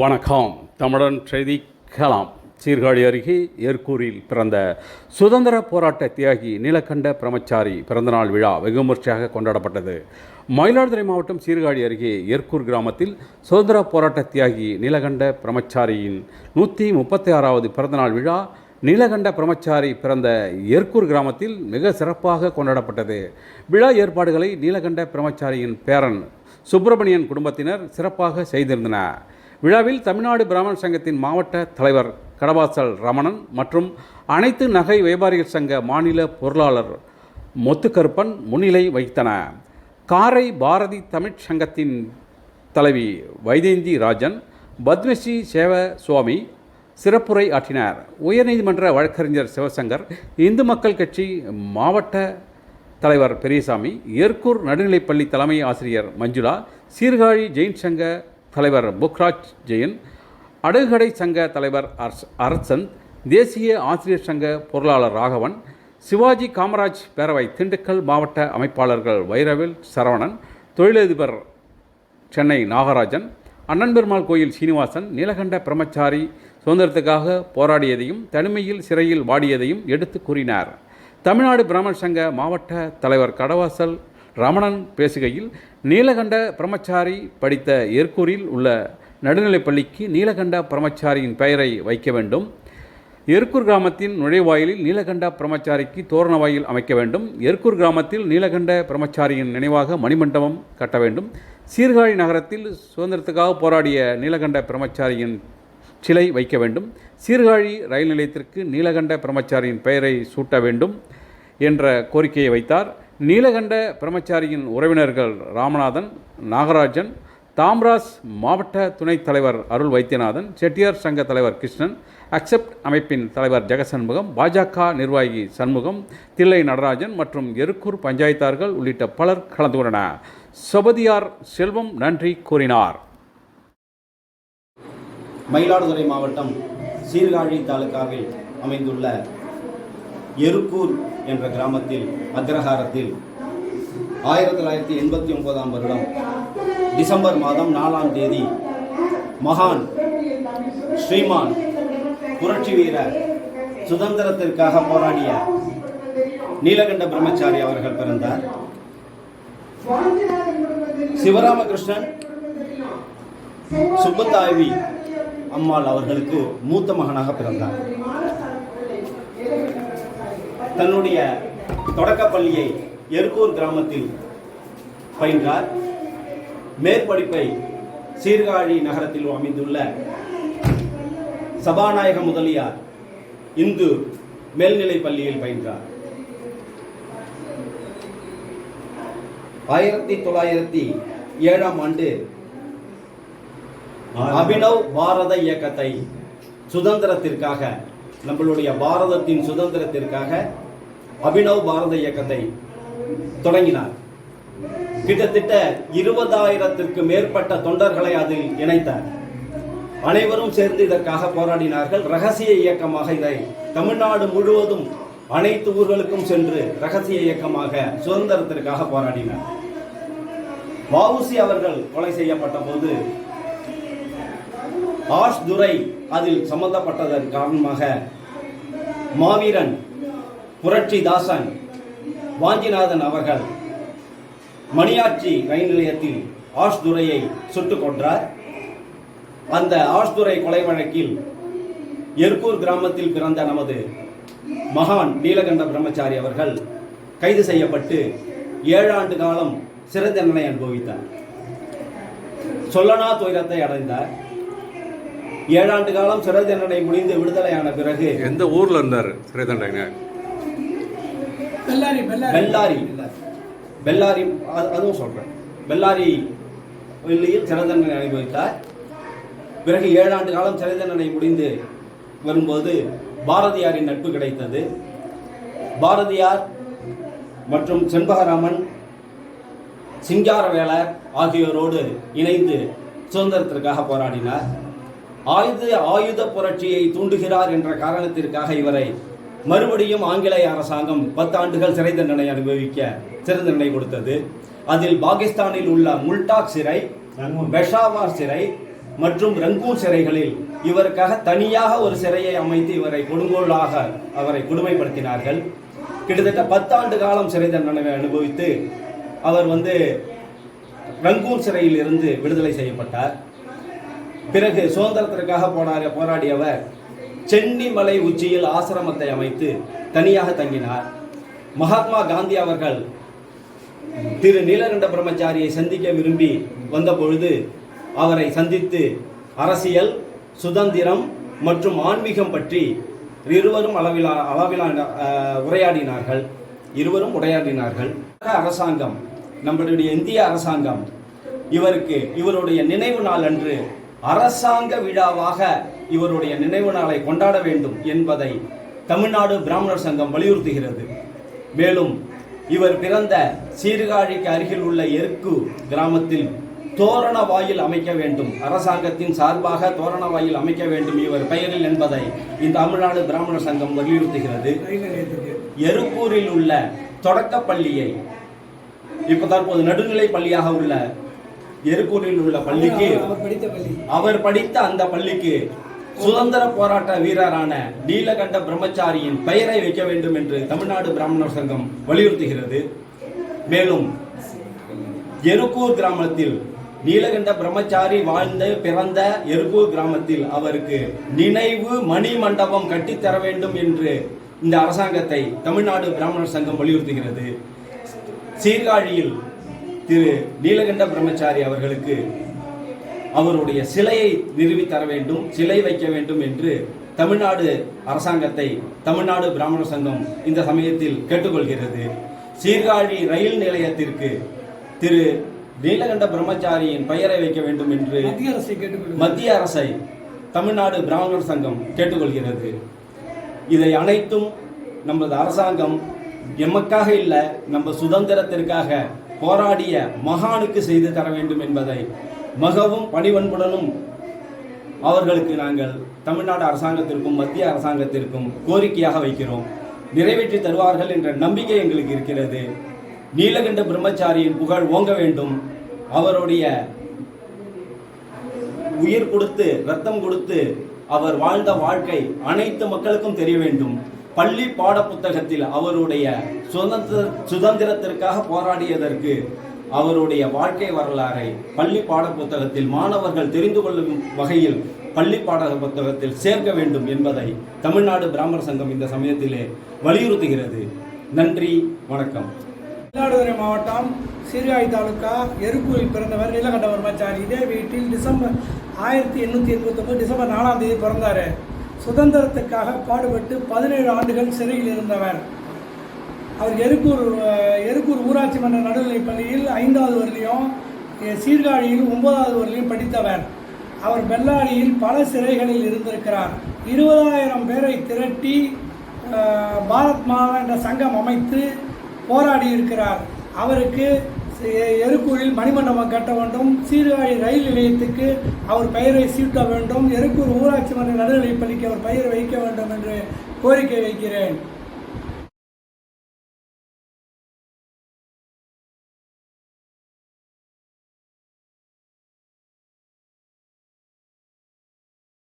வணக்கம். தமிழன் செய்தி கலாம் சீர்காழி அருகே ஏற்கூரில் பிறந்த சுதந்திர போராட்ட தியாகி நீலகண்ட பிரம்மச்சாரி பிறந்தநாள் விழா வெகு கொண்டாடப்பட்டது. மயிலாடுதுறை மாவட்டம் சீர்காழி அருகே ஏற்கூர் கிராமத்தில் சுதந்திர போராட்ட தியாகி நீலகண்ட பிரம்மச்சாரியின் நூற்றி முப்பத்தி ஆறாவது பிறந்தநாள் விழா நீலகண்ட பிரம்மச்சாரி பிறந்த ஏற்கூர் கிராமத்தில் மிக சிறப்பாக கொண்டாடப்பட்டது. விழா ஏற்பாடுகளை நீலகண்ட பிரம்மச்சாரியின் பேரன் சுப்பிரமணியன் குடும்பத்தினர் சிறப்பாக செய்திருந்தனர். விழாவில் தமிழ்நாடு பிராமணர் சங்கத்தின் மாவட்ட தலைவர் கடவாசல் ரமணன் மற்றும் அனைத்து நகை வியாபாரிகள் சங்க மாநில பொருளாளர் மொத்துக்கருப்பன் முன்னிலை வகித்தன. காரை பாரதி தமிழ்ச் சங்கத்தின் தலைவி வைதேந்தி ராஜன் பத்மஸ்ரீ சேவ சுவாமி சிறப்புரை ஆற்றினார். உயர்நீதிமன்ற வழக்கறிஞர் சிவசங்கர் இந்து மக்கள் கட்சி மாவட்ட தலைவர் பெரியசாமி ஏற்கூர் நடுநிலைப்பள்ளி தலைமை ஆசிரியர் மஞ்சுளா சீர்காழி ஜெயின் சங்க தலைவர் புக்ராஜ் ஜெயன் அடகுகடை சங்க தலைவர் அரசன் தேசிய ஆசிரியர் சங்க பொருளாளர் ராகவன் சிவாஜி காமராஜ் பேரவை திண்டுக்கல் மாவட்ட அமைப்பாளர்கள் வைரவில் சரவணன் தொழிலதிபர் சென்னை நாகராஜன் அண்ணன் பெருமாள் கோயில் சீனிவாசன் நீலகண்ட பிரம்மச்சாரி சுதந்திரத்துக்காக போராடியதையும் தனிமையில் சிறையில் வாடியதையும் எடுத்து கூறினார். தமிழ்நாடு பிராமண சங்க மாவட்ட தலைவர் கடவாசல் ரமணன் பேசுகையில் நீலகண்ட பிரம்மச்சாரி படித்த ஏற்கூரில் உள்ள நடுநிலைப்பள்ளிக்கு நீலகண்ட பிரம்மச்சாரியின் பெயரை வைக்க வேண்டும். எர்க்கூர் கிராமத்தின் நுழைவாயிலில் நீலகண்ட பிரம்மச்சாரிக்கு தோரண வாயில் அமைக்க வேண்டும். எருக்கூர் கிராமத்தில் நீலகண்ட பிரம்மச்சாரியின் நினைவாக மணிமண்டபம் கட்ட வேண்டும். சீர்காழி நகரத்தில் சுதந்திரத்துக்காக போராடிய நீலகண்ட பிரம்மச்சாரியின் சிலை வைக்க வேண்டும். சீர்காழி ரயில் நிலையத்திற்கு நீலகண்ட பிரம்மச்சாரியின் பெயரை சூட்ட வேண்டும் என்ற கோரிக்கையை வைத்தார். நீலகண்ட பிரம்மச்சாரியின் உறவினர்கள் ராமநாதன் நாகராஜன் தாம்ராஸ் மாவட்ட துணைத் தலைவர் அருள் வைத்தியநாதன் செட்டியார் சங்க தலைவர் கிருஷ்ணன் அக்செப்ட் அமைப்பின் தலைவர் ஜெகசண்முகம் பாஜக நிர்வாகி சண்முகம் தில்லை நடராஜன் மற்றும் எருக்கூர் பஞ்சாயத்தார்கள் உள்ளிட்ட பலர் கலந்து கொண்டனர். சபதியார் செல்வம் நன்றி கூறினார். மயிலாடுதுறை மாவட்டம் சீர்காழி தாலுகாவில் அமைந்துள்ள எருக்கூர் என்ற கிராமத்தில் அக்ரஹாரத்தில் ஆயிரத்தி தொள்ளாயிரத்தி எண்பத்தி ஒன்பதாம் வருடம் டிசம்பர் மாதம் நாலாம் தேதி மகான் ஸ்ரீமான் புரட்சி வீரர் சுதந்திரத்திற்காக போராடிய நீலகண்ட பிரம்மச்சாரி அவர்கள் பிறந்தார். சிவராமகிருஷ்ணன் சுப்பத்தாய்வி அம்மாள் அவர்களுக்கு மூத்த மகனாக பிறந்தார். தன்னுடைய தொடக்கப்பள்ளியை எருக்கூர் கிராமத்தில் பயின்றார். மேற்படிப்பை சீர்காழி நகரத்தில் அமைந்துள்ள சபாநாயக முதலியார் இந்து மேல்நிலை பள்ளியில் பயின்றார். ஆயிரத்தி தொள்ளாயிரத்தி ஏழாம் ஆண்டு அபினவ் பாரத இயக்கத்தை சுதந்திரத்திற்காக நம்மளுடைய பாரதத்தின் சுதந்திரத்திற்காக அபினவ் பாரத இயக்கத்தை தொடங்கினார். கிட்டத்தட்ட இருபதாயிரத்திற்கு மேற்பட்ட தொண்டர்களை அதில் இணைத்தார். அனைவரும் சேர்ந்து இதற்காக போராடினார்கள். ரகசிய இயக்கமாக இதை தமிழ்நாடு முழுவதும் அனைத்து ஊர்களுக்கும் சென்று ரகசிய இயக்கமாக சுதந்திரத்திற்காக போராடினார். வவுசி அவர்கள் கொலை செய்யப்பட்ட போது ஆஷ் துரை அதில் சம்பந்தப்பட்டதன் காரணமாக மாவீரன் புரட்சி தாசன் வாஞ்சிநாதன் அவர்கள் மணியாச்சி ரயில் நிலையத்தில் ஆஷ்துரையை சுட்டுக் கொன்றார். அந்த ஆஷ்துரை கொலை வழக்கில் எர்கூர் கிராமத்தில் பிறந்த நமது மகான் நீலகண்ட பிரம்மச்சாரி அவர்கள் கைது செய்யப்பட்டு ஏழு ஆண்டு காலம் சிறை தண்டனை அனுபவித்தார். சொல்லனா துயரத்தை அடைந்தார். ஏழாண்டு காலம் சிறை தண்டனை முடிந்து விடுதலையான பிறகு எந்த ஊரில் இருந்தார் சிறை தண்டனை பெல்லாரி பெல்லாரி. பெல்லாரி. அது- அதுவும் சொல்றேன். பெல்லாரி வெளியில் சிறை தண்டனை அனுபவித்தார். பிறகு ஏழாண்டு காலம் சிறை தண்டனை முடிந்து வரும்போது பாரதியாரின் நட்பு கிடைத்தது. பாரதியார் மற்றும் செண்பகராமன் சிங்காரவேலர் ஆகியோரோடு இணைந்து சுதந்திரத்திற்காக போராடினார். ஆயுத ஆயுத புரட்சியை தூண்டுகிறார் என்ற காரணத்திற்காக இவரை மறுபடியும் ஆங்கிலேய அரசாங்கம் பத்தாண்டுகள் சிறை தண்டனை அனுபவிக்க சிறை தண்டனை கொடுத்தது. அதில் பாகிஸ்தானில் உள்ள முல்டாக் சிறை பெஷாவார் சிறை மற்றும் ரங்கூன் சிறைகளில் இவருக்காக தனியாக ஒரு சிறையை அமைத்து இவரை கொடுங்கோலாக அவரை கொடுமைப்படுத்தினார்கள். கிட்டத்தட்ட பத்தாண்டு காலம் சிறை தண்டனை அனுபவித்து அவர் வந்து ரங்கூன் சிறையில் இருந்து விடுதலை செய்யப்பட்டார். பிறகு சுதந்திரத்திற்காக போனார் போராடியவர் சென்னிமலை உச்சியில் ஆசிரமத்தை அமைத்து தனியாக தங்கினார். மகாத்மா காந்தி அவர்கள் திரு நீலகண்ட பிரம்மச்சாரியை சந்திக்க விரும்பி வந்தபொழுது அவரை சந்தித்து அரசியல் சுதந்திரம் மற்றும் ஆன்மீகம் பற்றி இருவரும் அளவிலா அளவிலான உரையாடினார்கள். இருவரும் உரையாடினார்கள். அரசாங்கம் நம்மளுடைய இந்திய அரசாங்கம் இவருக்கு இவருடைய நினைவு நாள் அன்று அரசாங்க விழாவாக இவருடைய நினைவு நாளை கொண்டாட வேண்டும் என்பதை தமிழ்நாடு பிராமணர் சங்கம் வலியுறுத்துகிறது. மேலும் இவர் பிறந்த சீர்காழிக்கு அருகில் உள்ள எருக்கு கிராமத்தில் தோரண வாயில் அமைக்க வேண்டும். அரசாங்கத்தின் சார்பாக தோரண வாயில் அமைக்க வேண்டும் இவர் பெயரில் என்பதை இந்த தமிழ்நாடு பிராமணர் சங்கம் வலியுறுத்துகிறது. எருக்கூரில் உள்ள தொடக்கப் பள்ளியை இப்போ தற்போது நடுநிலை பள்ளியாக உள்ள எருக்கூரில் உள்ள பள்ளிக்கு அவர் படித்த அந்த பள்ளிக்கு சுதந்திர போராட்ட வீரரான நீலகண்ட பிரம்மச்சாரியின் பெயரை வைக்க வேண்டும் என்று தமிழ்நாடு பிராமணர் சங்கம் வலியுறுத்துகிறது. மேலும் எருக்கூர் கிராமத்தில் நீலகண்ட பிரம்மச்சாரி வாழ்ந்த பிறந்த எருக்கூர் கிராமத்தில் அவருக்கு நினைவு மணி மண்டபம் கட்டித்தர வேண்டும் என்று இந்த அரசாங்கத்தை தமிழ்நாடு பிராமணர் சங்கம் வலியுறுத்துகிறது. சீர்காழியில் திரு நீலகண்ட பிரம்மச்சாரி அவர்களுக்கு அவருடைய சிலையை நிறுவி தர வேண்டும் சிலை வைக்க வேண்டும் என்று தமிழ்நாடு அரசாங்கத்தை தமிழ்நாடு பிராமணர் சங்கம் இந்த சமயத்தில் கேட்டுக்கொள்கிறது. சீர்காழி ரயில் நிலையத்திற்கு திரு நீலகண்ட பிரம்மச்சாரியின் பெயரை வைக்க வேண்டும் என்று மத்திய அரசை மத்திய அரசை தமிழ்நாடு பிராமணர் சங்கம் கேட்டுக்கொள்கிறது. இதை அனைத்தும் நமது அரசாங்கம் எமக்காக இல்லை நம்ம சுதந்திரத்திற்காக போராடிய மகானுக்கு செய்து தர வேண்டும் என்பதை மிகவும் பணிவன்புடனும் அவர்களுக்கு நாங்கள் தமிழ்நாடு அரசாங்கத்திற்கும் மத்திய அரசாங்கத்திற்கும் கோரிக்கையாக வைக்கிறோம். நிறைவேற்றி தருவார்கள் என்ற நம்பிக்கை எங்களுக்கு இருக்கிறது. நீலகண்ட பிரம்மச்சாரியின் புகழ் ஓங்க வேண்டும். அவருடைய உயிர் கொடுத்து ரத்தம் கொடுத்து அவர் வாழ்ந்த வாழ்க்கை அனைத்து மக்களுக்கும் தெரிய வேண்டும். பள்ளி பாட புத்தகத்தில் அவருடைய சுதந்திர சுதந்திரத்திற்காக போராடியதற்கு அவருடைய வாழ்க்கை வரலாறை பள்ளி பாட புத்தகத்தில் மாணவர்கள் தெரிந்து கொள்ளும் வகையில் பள்ளி பாட புத்தகத்தில் சேர்க்க வேண்டும் என்பதை தமிழ்நாடு பிராமணர் சங்கம் இந்த சமயத்திலே வலியுறுத்துகிறது. நன்றி வணக்கம். மயிலாடுதுறை மாவட்டம் சீர்காழி தாலுக்கா எருக்கூரில் பிறந்தவர் நீலகண்ட வர்மாச்சாரி இதே வீட்டில் டிசம்பர் ஆயிரத்தி எண்ணூற்றி எண்பத்தொம்பது டிசம்பர் நாலாம் தேதி பிறந்தார். சுதந்திரத்துக்காக பாடுபட்டு பதினேழு ஆண்டுகள் சிறையில் இருந்தவர். அவர் எருக்கூர் எருக்கூர் ஊராட்சி மன்ற நடுநிலைப் பள்ளியில் ஐந்தாவது வரலையும் சீர்காழியில் ஒன்பதாவது வரலையும் படித்தவர். அவர் பெல்லாரியில் பல சிறைகளில் இருந்திருக்கிறார். இருபதாயிரம் பேரை திரட்டி பாரத் மாதா என்ற சங்கம் அமைத்து போராடி இருக்கிறார் அவருக்கு எருக்கூரில் மணிமண்டபம் கட்ட வேண்டும். சீர்காழி ரயில் நிலையத்துக்கு அவர் பெயரை சீட்ட வேண்டும். எருக்கூர் ஊராட்சி மன்ற நடுநிலைப்பள்ளிக்கு அவர் பெயர் வைக்க வேண்டும் என்று கோரிக்கை வைக்கிறேன்.